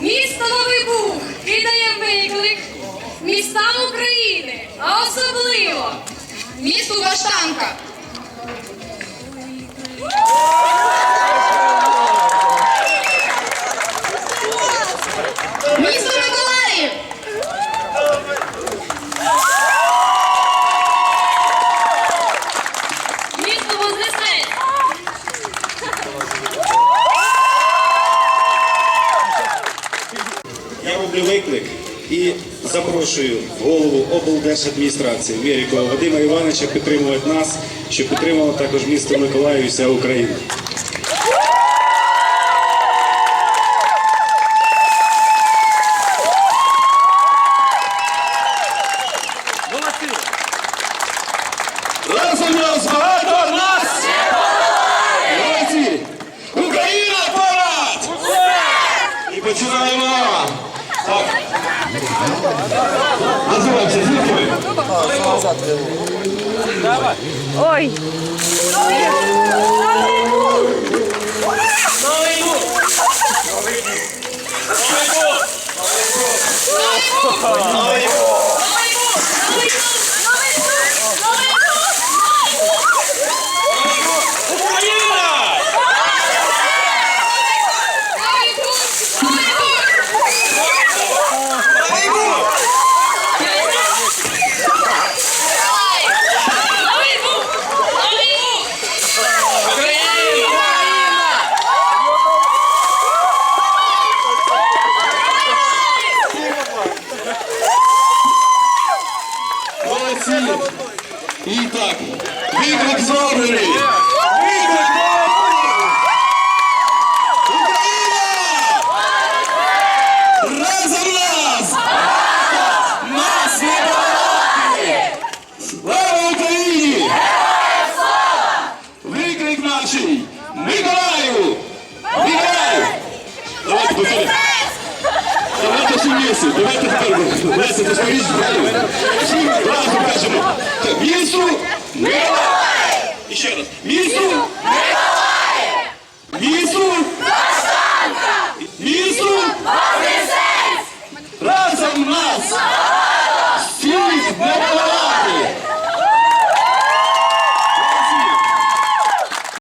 Місто Новий Буг кидає виклик містам України, а особливо місту Баштанка. Роблю виклик і запрошую голову облдержадміністрації Вєрікова Вадима Івановича підтримувати нас, щоб підтримувала також місто Миколаїв і вся Україна. Україна понад! І починаємо! Oi. się Молодці! І так, виклик зроблений! Зроблений! Україна! Разом нас! Нас не подолати! Слава Україні! Виклик нашій! Миколаїву! Миколаїв! Давайте повторимо. Давайте всі вместе, давайте тепер. Леся, ти скоріш зброю. Всі разом